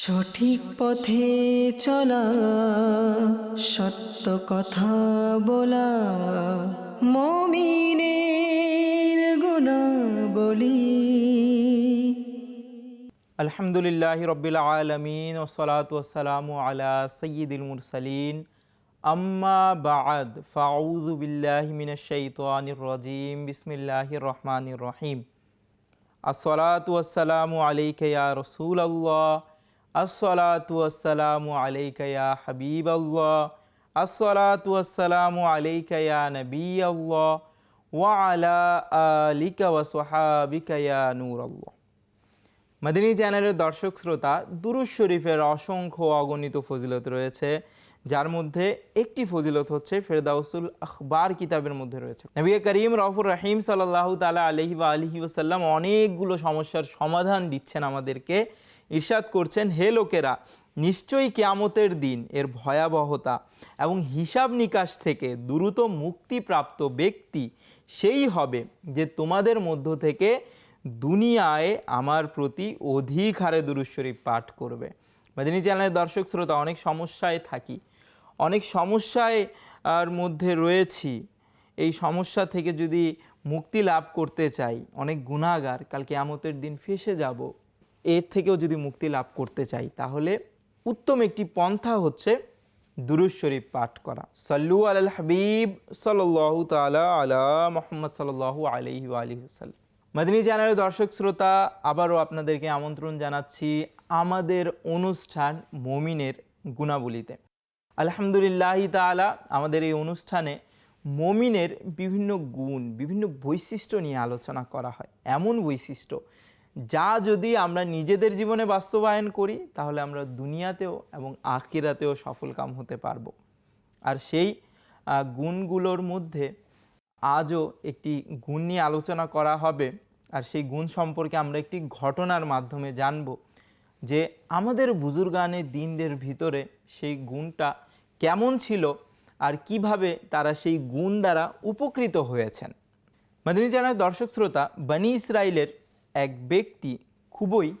সঠিক পথে চলা, সত্য কথা বলা, মমিনের গুণাবলী। আলহামদুলিল্লাহ রবিল আলমিন ওসলাত ওসালাম আলা সঈদুল মুরসালিন। আম্মা বাদ, ফাউযু বিল্লাহি মিনাশ শাইতানির রাজিম, বিসমিল্লাহির রহমানির রহিম। আসসালাতু ওয়াসসালামু আলাইকা ইয়া রাসূলুল্লাহ আসসালাতু ওয়াসসালামু আলাইকা ইয়া হাবিবাল্লাহ। আসসালাতু ওয়াসসালামু আলাইকা ইয়া নবিয়াল্লাহ। ওয়া আলা মাদিনী চ্যানেলের দর্শক শ্রোতা দুরুজ শরীফের অসংখ্য অগণিত ফজিলত রয়েছে, যার মধ্যে একটি ফজিলত হচ্ছে ফেরদাউসুল আখবার কিতাবের মধ্যে রয়েছে। নবী করিম রফুর রহিম সাল্লাহ তালা আলহি বা আলহি ওসাল্লাম অনেকগুলো সমস্যার সমাধান দিচ্ছেন আমাদেরকে। ইরশাদ করছেন, হে লোকেরা, নিশ্চয়ই কেয়ামতের দিন এর ভয়াবহতা এবং হিসাব নিকাশ থেকে দ্রুত মুক্তিপ্রাপ্ত ব্যক্তি সেই হবে যে তোমাদের মধ্য থেকে দুনিয়ায় আমার প্রতি অধিক হারে দুরুশ্বরী পাঠ করবে। মাদিনী চ্যানেলের দর্শক শ্রোতা, অনেক সমস্যায় থাকি। অনেক সমস্যায়, আর মধ্যে রয়েছি। এই সমস্যা থেকে যদি মুক্তি লাভ করতে চাই, অনেক গুণাগার কালকে আমতের দিন ফেসে যাব। এর থেকেও যদি মুক্তি লাভ করতে চাই, তাহলে উত্তম একটি পন্থা হচ্ছে দুরুজ শরীফ পাঠ করা। সাল্লু আল হাবিব সাল্লাহ তালা আলা মোহাম্মদ সাল্লাহ আলহি আলহি সাল্লাম মাদিনী চ্যানেলের দর্শক শ্রোতা, আবারও আপনাদেরকে আমন্ত্রণ জানাচ্ছি আমাদের অনুষ্ঠান মমিনের গুণাবলিতে। আলহামদুলিল্লাহ তালা আমাদের এই অনুষ্ঠানে মমিনের বিভিন্ন গুণ, বিভিন্ন বৈশিষ্ট্য নিয়ে আলোচনা করা হয়। এমন বৈশিষ্ট্য যা যদি আমরা নিজেদের জীবনে বাস্তবায়ন করি, তাহলে আমরা দুনিয়াতেও এবং আখিরাতেও সফলকাম হতে পারব। আর সেই গুণগুলোর মধ্যে আজও একটি গুণ নিয়ে আলোচনা করা হবে। আর সেই গুণ সম্পর্কে আমরা একটি ঘটনার মাধ্যমে জানব যে আমাদের বুজুর্গানে দিনদের ভিতরে সেই গুণটা কেমন ছিল আর কীভাবে তারা সেই গুণ দ্বারা উপকৃত হয়েছেন। মাদিনী জানার দর্শক শ্রোতা, বনি ইসরায়েলের এক ব্যক্তি খুবই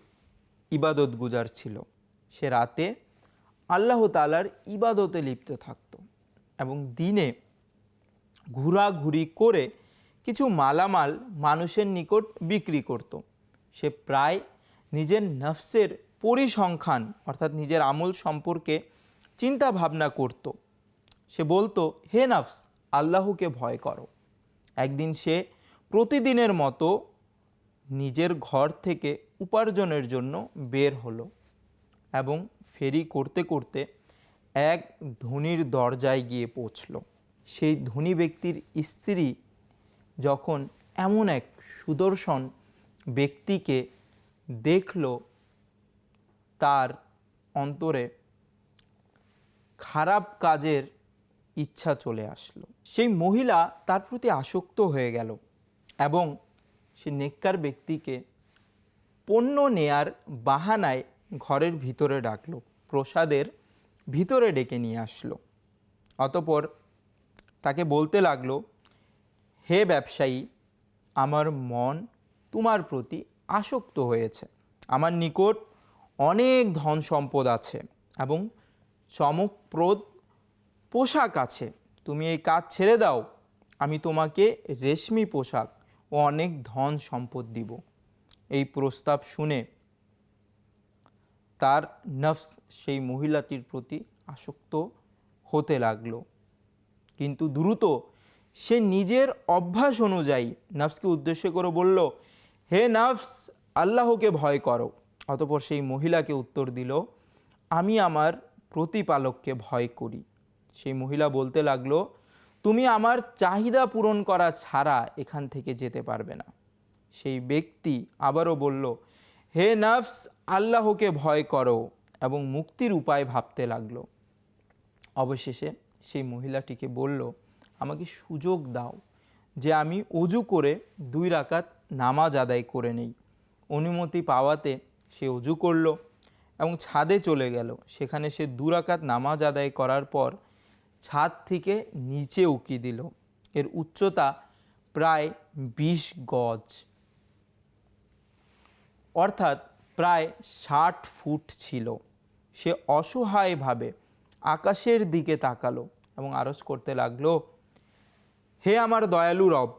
ইবাদত গুজার ছিল। সে রাতে আল্লাহ তালার ইবাদতে লিপ্ত থাকত এবং দিনে ঘোরাঘুরি করে কিছু মালামাল মানুষের নিকট বিক্রি করত। সে প্রায় নিজের নফসের পরিসংখ্যান, অর্থাৎ নিজের আমল সম্পর্কে চিন্তা ভাবনা করত। সে বলতো, হে নফস, আল্লাহকে ভয় করো। একদিন সে প্রতিদিনের মতো নিজের ঘর থেকে উপার্জনের জন্য বের হলো এবং ফেরি করতে করতে এক ধনির দরজায় গিয়ে পৌঁছল। সেই ধনী ব্যক্তির স্ত্রী যখন এমন এক সুদর্শন ব্যক্তিকে দেখল, তার অন্তরে খারাপ কাজের ইচ্ছা চলে আসলো। সেই মহিলা তার প্রতি আসক্ত হয়ে গেল এবং সে নেককার ব্যক্তিকে পণ্য নেয়ার বাহানায় ঘরের ভিতরে ডাকলো, প্রসাদের ভিতরে ডেকে নিয়ে আসলো। অতপর তাকে বলতে লাগল, হে ব্যবসায়ী, আমার মন তোমার প্রতি আসক্ত হয়েছে। আমার নিকট অনেক ধন সম্পদ আছে এবং চমকপ্রদ পোশাক আছে। তুমি এই কাজ ছেড়ে দাও। আমি তোমাকে রেশমি পোশাক ও অনেক ধন সম্পদ দিব। এই প্রস্তাব শুনে তার নফস সেই মহিলাটির প্রতি আসক্ত হতে লাগল। কিন্তু দ্রুত সে নিজের অভ্যাস অনুযায়ী নফসকে উদ্দেশ্য করে বলল, হে নফস, আল্লাহকে ভয় করো। অতপর সেই মহিলাকে উত্তর দিল, আমি আমার প্রতিপালককে ভয় করি। সেই মহিলা বলতে লাগল তুমি আমার চাহিদা পূরণ করা ছাড়া এখান থেকে যেতে পারবে না। সেই ব্যক্তি আবারও বলল, হে নফস, আল্লাহকে ভয় করো। এবং মুক্তির উপায় ভাবতে লাগল। অবশেষে সেই মহিলাটিকে বলল, আমাকে সুযোগ দাও যে আমি অজু করে দুই রাকাত নামাজ আদায় করে নেই। অনুমতি পাওয়াতে সে অজু করল এবং ছাদে চলে গেল। সেখানে সে দু রাকাত নামাজ আদায় করার পর ছাদ থেকে নিচে উকি দিল। এর উচ্চতা প্রায় বিশ গজ। অর্থাৎ প্রায় ষাট ফুট ছিল। সে অসহায়ভাবে আকাশের দিকে তাকালো এবং আরজ করতে লাগল, হে আমার দয়ালু রব,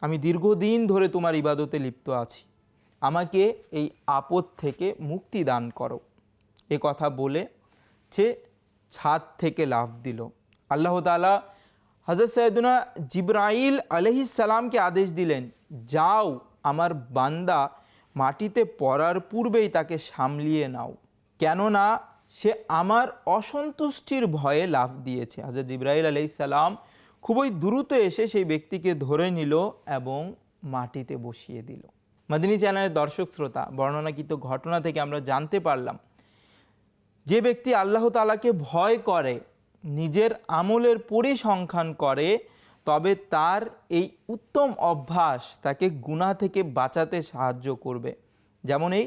আমি দীর্ঘদিন ধরে তোমার ইবাদতে লিপ্ত আছি। আমাকে এই আপদ থেকে মুক্তি দান করো। এ কথা বলে সে ছাদ থেকে লাফ দিল। আল্লাহ তালা হজরত সৈয়দুনা জিব্রাইল আলহিসাল্লামকে আদেশ দিলেন, যাও, আমার বান্দা মাটিতে পড়ার পূর্বেই তাকে সামলিয়ে নাও। কেননা সে আমার অসন্তুষ্টির ভয়ে লাফ দিয়েছে। হজরত জিব্রাইল আলহিসাল্লাম খুবই দ্রুত এসে সেই ব্যক্তিকে ধরে নিল এবং মাটিতে বসিয়ে দিল। মাদিনী চ্যানেলের দর্শক শ্রোতা, বর্ণনাকৃত ঘটনা থেকে আমরা জানতে পারলাম যে ব্যক্তি আল্লাহ তালাকে ভয় করে, নিজের আমলের পরিসংখ্যান করে, তবে তার এই উত্তম অভ্যাস তাকে গুণা থেকে বাঁচাতে সাহায্য করবে। যেমন এই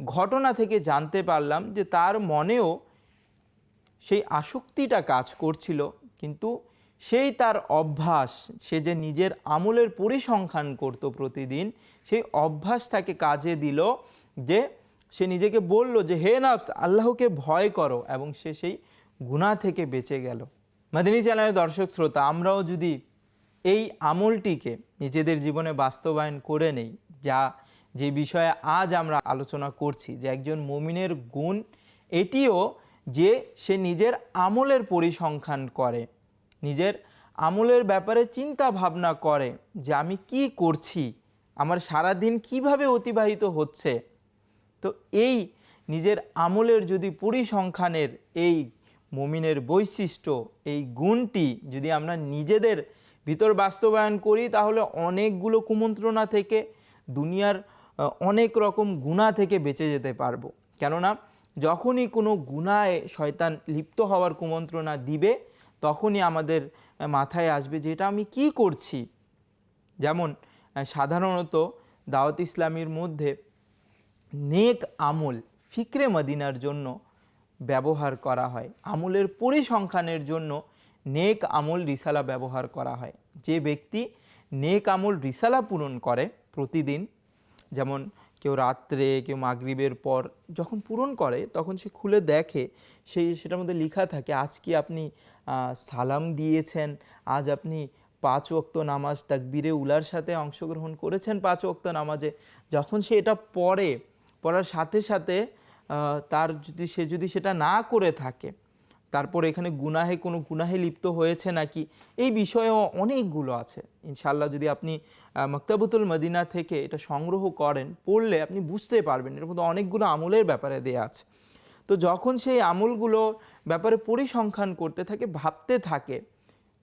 ঘটনা থেকে জানতে পারলাম যে তার মনেও সেই আসক্তিটা কাজ করছিল, কিন্তু সেই তার অভ্যাস, সে যে নিজের আমলের পরিসংখ্যান করত প্রতিদিন, সেই অভ্যাস তাকে কাজে দিল যে সে নিজেকে বলল যে, হে নাফস, আল্লাহকে ভয় করো। এবং সে সেই গুণা থেকে বেঁচে গেল। মাদিনী চ্যানেলের দর্শক শ্রোতা, আমরাও যদি এই আমলটিকে নিজেদের জীবনে বাস্তবায়ন করে নেই, যা যে বিষয়ে আজ আমরা আলোচনা করছি, যে একজন মমিনের গুণ, এটিও যে সে নিজের আমলের পরিসংখ্যান করে, নিজের আমলের ব্যাপারে চিন্তা ভাবনা করে, যে আমি কি করছি, আমার সারাদিন কীভাবে অতিবাহিত হচ্ছে তো এই নিজের আমলের যদি পরিসংখ্যানের এই মমিনের বৈশিষ্ট্য, এই গুণটি যদি আমরা নিজেদের ভিতর বাস্তবায়ন করি, তাহলে অনেকগুলো কুমন্ত্রণা থেকে দুনিয়ার অনেক রকম গুণা থেকে বেঁচে যেতে পারব। কেননা যখনই কোনো গুণায় শয়তান লিপ্ত হওয়ার কুমন্ত্রণা দিবে, তখনই আমাদের মাথায় আসবে যে এটা আমি কি করছি? যেমন সাধারণত দাওয়াত ইসলামীর মধ্যে নেক আমল ফিকরে মদিনার জন্য ব্যবহার করা হয়। আমলের পরিসংখ্যানের জন্য নেক আমল রিসালা ব্যবহার করা হয়। যে ব্যক্তি নেক আমল রিসালা পূরণ করে প্রতিদিন, যেমন কেউ রাত্রে, কেউ মাগরিবের পর যখন পূরণ করে, তখন সে খুলে দেখে সেই সেটার মধ্যে লেখা থাকে, আজ কি আপনি সালাম দিয়েছেন? আজ আপনি পাঁচ ওক্ত নামাজ তাকবীরে উলার সাথে অংশগ্রহণ করেছেন পাঁচ ওক্ত নামাজে? যখন সে এটা পড়ে পড়ার সাথে সাথে তার যদি, সে যদি সেটা না করে থাকে, তারপর এখানে গুনাহে কোনো গুনাহে লিপ্ত হয়েছে নাকি, এই বিষয়েও অনেকগুলো আছে। ইনশাল্লাহ যদি আপনি মক্তাবতুল মদিনা থেকে এটা সংগ্রহ করেন, পড়লে আপনি বুঝতে পারবেন এর মধ্যে অনেকগুলো আমলের ব্যাপারে দেয়া আছে। তো যখন সেই আমলগুলো ব্যাপারে পরিসংখ্যান করতে থাকে, ভাবতে থাকে,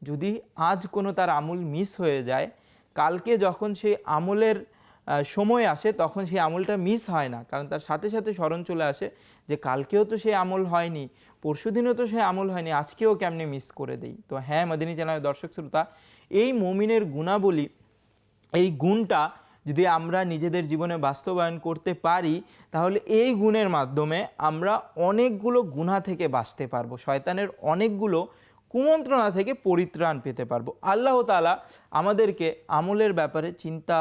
যদি আজ কোনো তার আমল মিস হয়ে যায়, কালকে যখন সেই আমলের সময় আসে, তখন সেই আমলটা মিস হয় না। কারণ তার সাথে সাথে স্মরণ চলে আসে যে কালকেও তো সেই আমল হয়নি, পরশুদিনও তো সেই আমল হয়নি, আজকেও কেমনে মিস করে দেই? তো হ্যাঁ মদিনী চ্যানেলের দর্শক শ্রোতা, এই মমিনের গুণাবলী, এই গুণটা যদি আমরা নিজেদের জীবনে বাস্তবায়ন করতে পারি, তাহলে এই গুণের মাধ্যমে আমরা অনেকগুলো গুণা থেকে বাঁচতে পারব, শয়তানের অনেকগুলো কুমন্ত্রণা থেকে পরিত্রাণ পেতে পারব। আল্লাহ তালা আমাদেরকে আমলের ব্যাপারে চিন্তা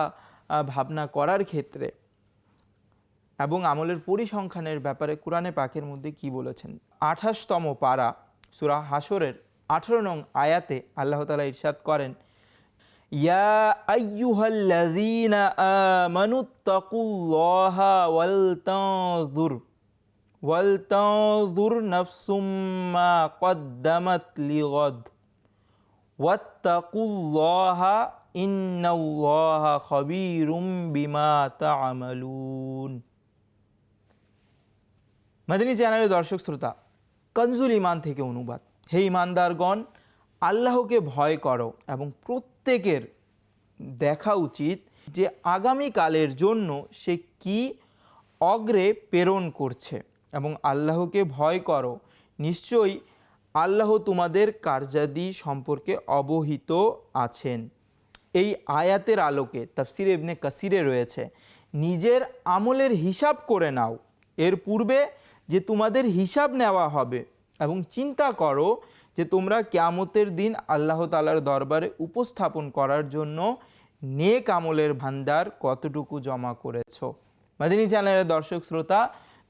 ভাবনা করার ক্ষেত্রে এবং আমলের পরিসংখ্যানের ব্যাপারে কোরআনে পাকের মধ্যে কি বলেছেন? আঠাশতম পারা সুরা হাসরের আঠারো নং আয়াতে আল্লাহ তালা ইরশাদ করেন, ইয়া মাদিনী চ্যানেলের দর্শক শ্রোতা, কনজুল ইমান থেকে অনুবাদ। হে ইমানদারগণ আল্লাহকে ভয় করো এবং প্রত্যেকের দেখা উচিত যে আগামীকালের জন্য সে কি অগ্রে প্রেরণ করছে এবং আল্লাহকে ভয় করো। নিশ্চয়ই আল্লাহ তোমাদের কার্যাদি সম্পর্কে অবহিত আছেন। এই আয়াতের আলোকে, তাফসির ইবনে কাসিরে রয়েছে, নিজের আমলের হিসাব করে নাও। এর পূর্বে যে তোমাদের হিসাব নেওয়া হবে এবং চিন্তা করো যে তোমরা কেয়ামতের দিন আল্লাহ তালার দরবারে উপস্থাপন করার জন্য নেক আমলের ভান্ডার কতটুকু জমা করেছ। মাদিনী চ্যানেলের দর্শক শ্রোতা,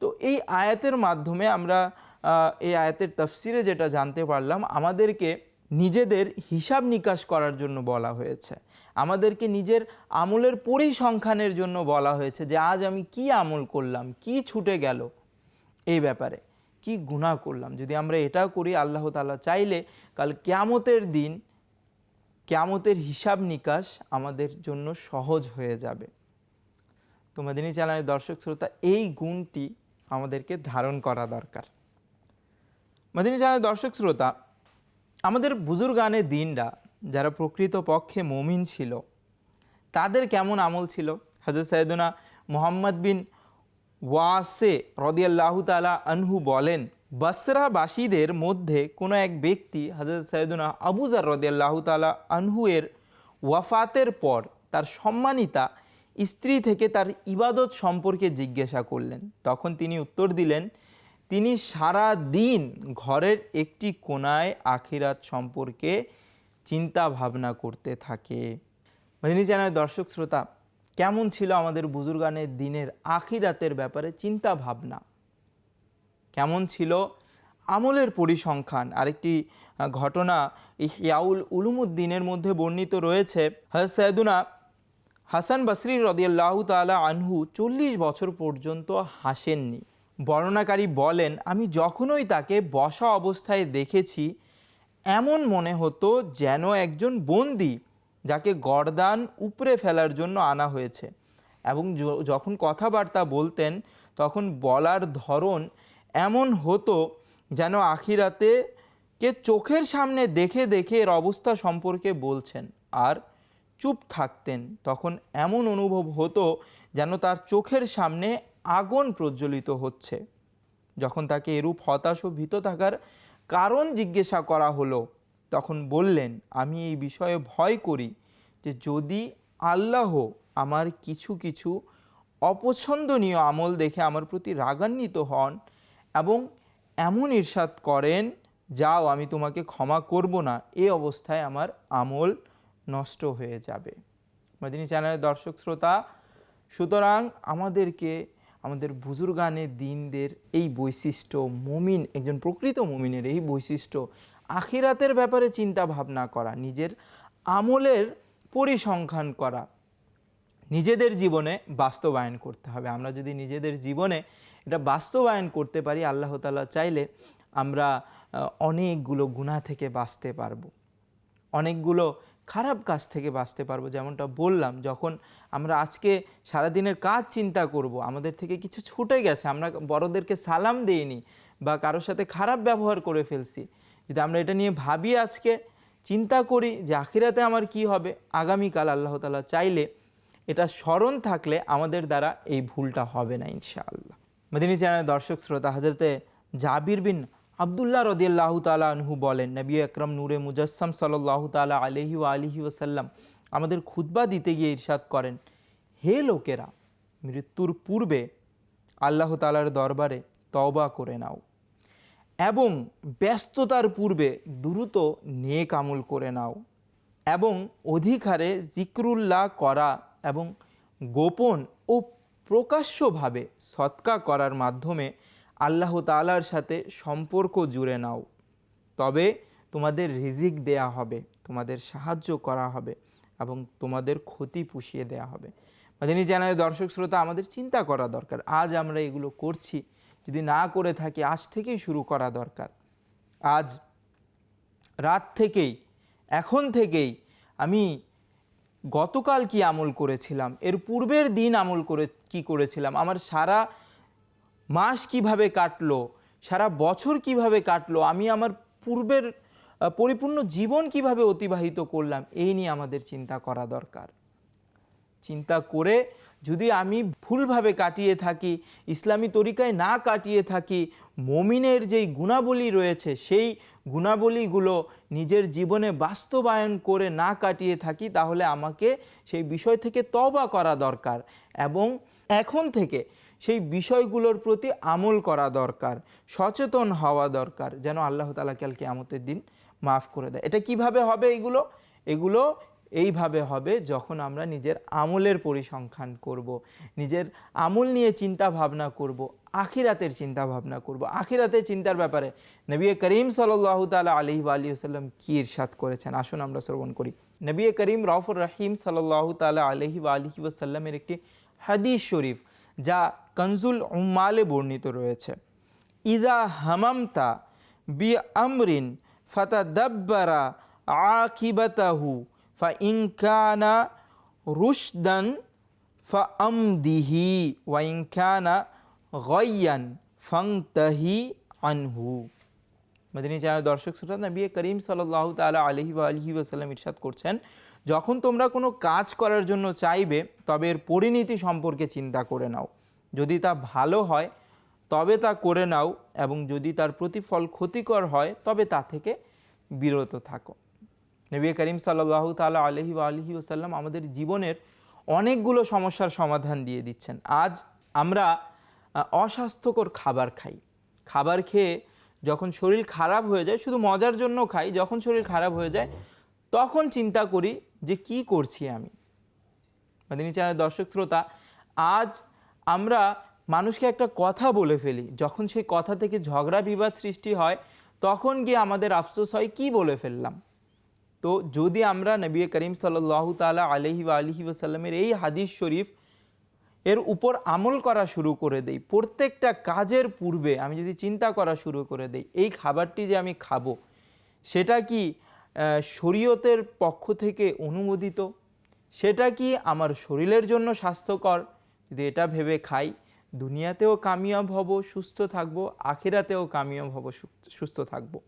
তো এই আয়াতের মাধ্যমে আমরা এই আয়াতের তফসিরে যেটা জানতে পারলাম, আমাদেরকে নিজেদের হিসাব নিকাশ করার জন্য বলা হয়েছে। আমাদেরকে নিজের আমলের পরিসংখ্যানের জন্য বলা হয়েছে যে আজ আমি কি আমল করলাম, কি ছুটে গেল এই ব্যাপারে। কি গুনাহ করলাম? যদি আমরা এটা করি, আল্লাহ তাআলা চাইলে কাল কেয়ামতের দিন কেয়ামতের হিসাব নিকাশ আমাদের জন্য সহজ হয়ে যাবে। তো মাদিনী চ্যানেলের দর্শক শ্রোতা, এই গুণটি আমাদেরকে ধারণ করা দরকার। মাদিনী চ্যানেলের দর্শক শ্রোতা, আমাদের বুজুর্গানে দিনরা যারা প্রকৃত পক্ষে মমিন ছিল, তাদের কেমন আমল ছিল? হাজরত সাইদুনা মোহাম্মদ বিন ওয়াসে রদিয়াল্লাহু তালা আনহু বলেন বাসরাবাসীদের মধ্যে কোনো এক ব্যক্তি হজরত সৈয়দুনা আবুজার রদিয়াল্লাহু তালা আনহু এর ওয়াফাতের পর তার সম্মানিতা স্ত্রী থেকে তার ইবাদত সম্পর্কে জিজ্ঞাসা করলেন। তখন তিনি উত্তর দিলেন, তিনি সারা দিন ঘরের একটি কোনায় আখিরাত সম্পর্কে চিন্তা ভাবনা করতে থাকে। মাদিনী চ্যানেলের দর্শক শ্রোতা, কেমন ছিল আমাদের বুজুর্গানের দিনের আখিরাতের ব্যাপারে চিন্তা ভাবনা? কেমন ছিল আমলের পরিসংখ্যান? আরেকটি ঘটনা ইহিয়াউল উলুমুদ্দিনের মধ্যে বর্ণিত রয়েছে। সৈয়দুনা হাসান বসরি রদিয়াল্লাহ তালা আনহু চল্লিশ বছর পর্যন্ত হাসেননি। বর্ণনাকারী বলেন, আমি যখনই তাকে বসা অবস্থায় দেখেছি এমন মনে হতো যেন একজন বন্দি যাকে গর্দান উপরে ফেলার জন্য আনা হয়েছে। এবং যখন কথাবার্তা বলতেন, তখন বলার ধরন এমন হতো যেন আখিরাতে কে চোখের সামনে দেখে দেখে এর অবস্থা সম্পর্কে বলছেন আর চুপ থাকতেন। তখন এমন অনুভব হতো যেন তার চোখের সামনে আগুন প্রজ্বলিত হচ্ছে। যখন তাকে এরূপ হতাশ ও ভীত থাকার কারণ জিজ্ঞাসা করা হলো, তখন বললেন, আমি এই বিষয়ে ভয় করি যে যদি আল্লাহ আমার কিছু কিছু অপছন্দনীয় আমল দেখে আমার প্রতি রাগান্বিত হন এবং এমন ইরশাদ করেন, যাও আমি তোমাকে ক্ষমা করব না এই অবস্থায় আমার আমল নষ্ট হয়ে যাবে। মাদিনী চ্যানেলের দর্শক শ্রোতা, সুতরাং আমাদেরকে আমাদের বুজুর্গানের দিনদের এই বৈশিষ্ট্য, মুমিন, একজন প্রকৃত মুমিনের এই বৈশিষ্ট্য, আখিরাতের ব্যাপারে চিন্তা ভাবনা করা, নিজের আমলের পরিসংখ্যান করা, নিজেদের জীবনে বাস্তবায়ন করতে হবে। আমরা যদি নিজেদের জীবনে এটা বাস্তবায়ন করতে পারি, আল্লাহ তাআলা চাইলে আমরা অনেকগুলো গুণা থেকে বাঁচতে পারব। অনেকগুলো খারাপ কাজ থেকে বাঁচতে পারব, যেমনটা বললাম, যখন আমরা আজকে সারাদিনের কাজ চিন্তা করব, আমাদের থেকে কিছু ছুটে গেছে, আমরা বড়দেরকে সালাম দেইনি বা কারোর সাথে খারাপ ব্যবহার করে ফেলছি, যদি আমরা এটা নিয়ে ভাবি আজকে, চিন্তা করি যে আখিরাতে আমার কি হবে, আগামীকাল আল্লাহ তাআলা চাইলে এটা স্মরণ থাকলে আমাদের দ্বারা এই ভুলটা হবে না ইনশাআল্লাহ। মদিনী চ্যানেলের দর্শক শ্রোতা হাজরতে জাবির বিন আবদুল্লাহ রদিয়াল্লাহ তালা আনহু বলেন, নবী আকরম নূরে মুজাসম সাল্লাহ তালা আলহি আলিহি ওসাল্লাম আমাদের খুতবা দিতে গিয়ে ইরশাদ করেন। হে লোকেরা, মৃত্যুর পূর্বে আল্লাহ তালার দরবারে তওবা করে নাও এবং ব্যস্ততার পূর্বে দ্রুত নেক আমল করে নাও এবং অধিকারে জিক্রুল্লাহ করা এবং গোপন ও প্রকাশ্যভাবে সৎকা করার মাধ্যমে আল্লাহ তাআলার সাথে সম্পর্ক জুড়ে নাও। তবে তোমাদের রিজিক দেয়া হবে, তোমাদের সাহায্য করা হবে এবং তোমাদের ক্ষতি পুষিয়ে দেয়া হবে। মাদিনী চ্যানেলের দর্শক শ্রোতা, আমাদের চিন্তা করা দরকার। আজ আমরা এগুলো করছি, যদি না করে থাকি, আজ থেকেই শুরু করা দরকার। আজ রাত থেকেই, এখন থেকেই আমি গতকাল কি আমল করেছিলাম, এর পূর্বের দিন আমল করে, কি করেছিলাম, আমার সারা মাস কীভাবে কাটলো? সারা বছর কীভাবে কাটলো? আমি আমার পূর্বের পরিপূর্ণ জীবন কীভাবে অতিবাহিত করলাম? এই নিয়ে আমাদের চিন্তা করা দরকার। চিন্তা করে যদি আমি ভুলভাবে কাটিয়ে থাকি, ইসলামী তরিকায় না কাটিয়ে থাকি, মমিনের যেই গুণাবলী রয়েছে, সেই গুণাবলীগুলো নিজের জীবনে বাস্তবায়ন করে না কাটিয়ে থাকি, তাহলে আমাকে সেই বিষয় থেকে তবা করা দরকার। এবং এখন থেকে সেই বিষয়গুলোর প্রতি আমল করা দরকার, সচেতন হওয়া দরকার, যেন আল্লাহ তালা কাল কেয়ামতের দিন মাফ করে দেয় এটা কীভাবে হবে এগুলো এগুলো এইভাবে হবে যখন আমরা নিজের আমলের পরিসংখ্যান করব। নিজের আমল নিয়ে চিন্তা ভাবনা করব। আখিরাতের চিন্তা ভাবনা করব। আখিরাতের চিন্তার ব্যাপারে নবী করিম সাল্লাহ তালা আলহি আলী সাল্লাম কী ইরশাদ করেছেন আসুন আমরা শ্রবণ করি নবী করিম রফুর রহিম সাল্লাহ তালা আলহি আলহি ওসাল্লামের একটি হাদিস শরীফ, যা কনজুল উম্মালে বর্ণিত রয়েছে। ইদা হামামতা বি আমরিন ফাতাদাব্বারা আকিবাতাহু ফা ইনকানা রুশদান ফা আমদিহি ওয়া ইনকানা গয়ান ফাংতাহি আনহু। মদিনী চ্যানেল দর্শক শ্রোতা, নবী করিম সাল্লাহ তালা আলহি আলহি ওসাল্লাম ইরশাদ করছেন, যখন তোমরা কোনো কাজ করার জন্য চাইবে, তবে এর পরিণতি সম্পর্কে চিন্তা করে নাও। যদি তা ভালো হয়, তবে তা করে নাও এবং যদি তার প্রতিফল ক্ষতিকর হয়, তবে তা থেকে বিরত থাকো। নবী করিম সাল্লাহ তালা আলহি আলহি ওসাল্লাম আমাদের জীবনের অনেকগুলো সমস্যার সমাধান দিয়ে দিচ্ছেন। আজ আমরা অস্বাস্থ্যকর খাবার খাই। খাবার খেয়ে যখন শরীর খারাপ হয়ে যায়, শুধু মজার জন্য খাই, যখন শরীর খারাপ হয়ে যায়, তখন চিন্তা করি যে কি করছি আমি? মাদিনী চ্যানেলের দর্শক শ্রোতা, আজ আমরা মানুষকে একটা কথা বলে ফেলি। যখন সেই কথা থেকে ঝগড়া বিবাদ সৃষ্টি হয়, তখন গিয়ে আমাদের আফসোস হয়, কি বলে ফেললাম? তো যদি আমরা নবী করিম সাল্লাহ তালা আলহি আলহি ওসাল্লামের এই হাদিস শরীফ এর উপর আমল করা শুরু করে দেই, প্রত্যেকটা কাজের পূর্বে আমি যদি চিন্তা করা শুরু করে দেই, এই খাবারটি যে আমি খাব, সেটা কি শরীয়তের পক্ষ থেকে অনুমোদিত? সেটা কি আমার শরীরের জন্য স্বাস্থ্যকর? যদি এটা ভেবে খাই দুনিয়াতেও কামিয়াব হব সুস্থ থাকব আখেরাতেও কামিয়াব হব সুস্থ থাকব।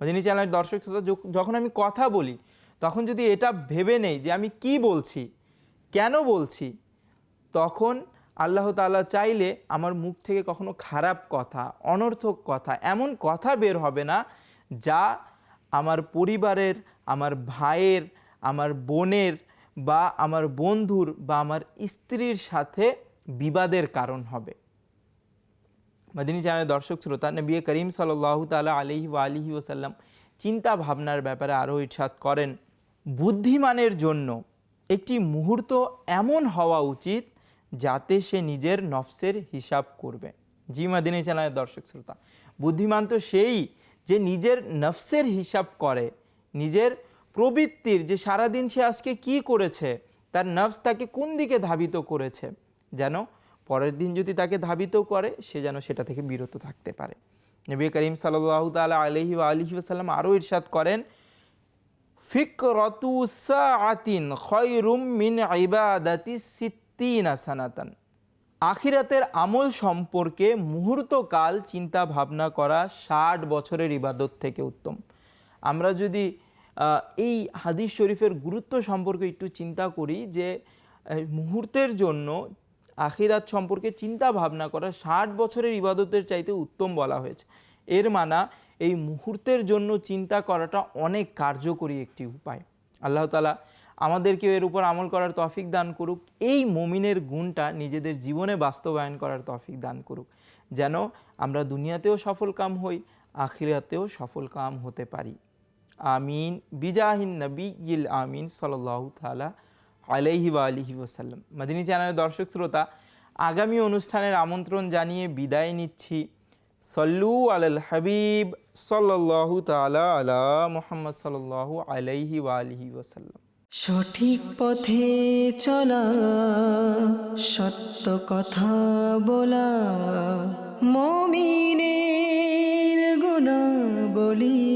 যিনি চ্যানেলের দর্শক শ্রোতা, যখ- যখন আমি কথা বলি তখন যদি এটা ভেবে নেই যে আমি কি বলছি কেন বলছি তখন আল্লাহ তাআলা চাইলে আমার মুখ থেকে কখনো খারাপ কথা অনর্থক কথা এমন কথা বের হবে না যা আমার পরিবারের আমার ভাইয়ের আমার বোনের বা আমার বন্ধুর বা আমার স্ত্রীর সাথে বিবাদের কারণ হবে। মাদিনী চ্যানেলের দর্শক, শ্রোতা, নবী করিম সাল্লাহ তালা আলহি আলিহি ওসাল্লাম চিন্তা ভাবনার ব্যাপারে আরও ইচ্ছাদ করেন। বুদ্ধিমানের জন্য একটি মুহূর্ত এমন হওয়া উচিত যাতে সে নিজের নফসের হিসাব করবে। জি মাদিনী চ্যানেলের দর্শক, শ্রোতা, বুদ্ধিমান তো সেই যে নিজের নফসের হিসাব করে, নিজের প্রবৃত্তির যে সারাদিন সে আজকে কি করেছে, তার নফস তাকে কোন দিকে ধাবিত করেছে, যেন পরের দিন যদি তাকে ধাবিত করে, সে যেন সেটা থেকে বিরত থাকতে পারে। নবী করিম সাল্লাহ তালা আলহি আলহি আসাল্লাম আরও ইরশাদ করেন, ফিকরতু সাআতিন খয়রুম মিন ইবাদাতি সিত্তিনা আসানাতান আখিরাতের আমল সম্পর্কে মুহূর্তকাল চিন্তা ভাবনা করা ষাট বছরের ইবাদত থেকে উত্তম। আমরা যদি এই হাদিস শরীফের গুরুত্ব সম্পর্কে একটু চিন্তা করি যে মুহূর্তের জন্য আখিরাত সম্পর্কে চিন্তা ভাবনা করা ষাট বছরের ইবাদতের চাইতে উত্তম বলা হয়েছে। এর মানা এই মুহূর্তের জন্য চিন্তা করাটা অনেক কার্যকরী একটি উপায়। আল্লাহ তালা আমাদেরকেও এর উপর আমল করার তফিক দান করুক, এই মমিনের গুণটা নিজেদের জীবনে বাস্তবায়ন করার তফিক দান করুক, যেন আমরা দুনিয়াতেও সফল কাম হই, আখিরাতেও সফল কাম হতে পারি। আমিন, বিজাহিন নবী ইল আমিন সাল্লাহ তালা আলাইহি বা আলিহি ওসাল্লাম মাদিনী চ্যানেলের দর্শক শ্রোতা, আগামী অনুষ্ঠানের আমন্ত্রণ জানিয়ে বিদায় নিচ্ছি। সল্লু আলাল হাবিব সাল্লাল্লাহু তাআলা আলা মুহাম্মদ সাল্লাল্লাহু আলাইহি ওয়া আলিহি ওয়াসাল্লাম। সঠিক পথে চলা, সত্য কথা বলা, মমিনের গুণা বলি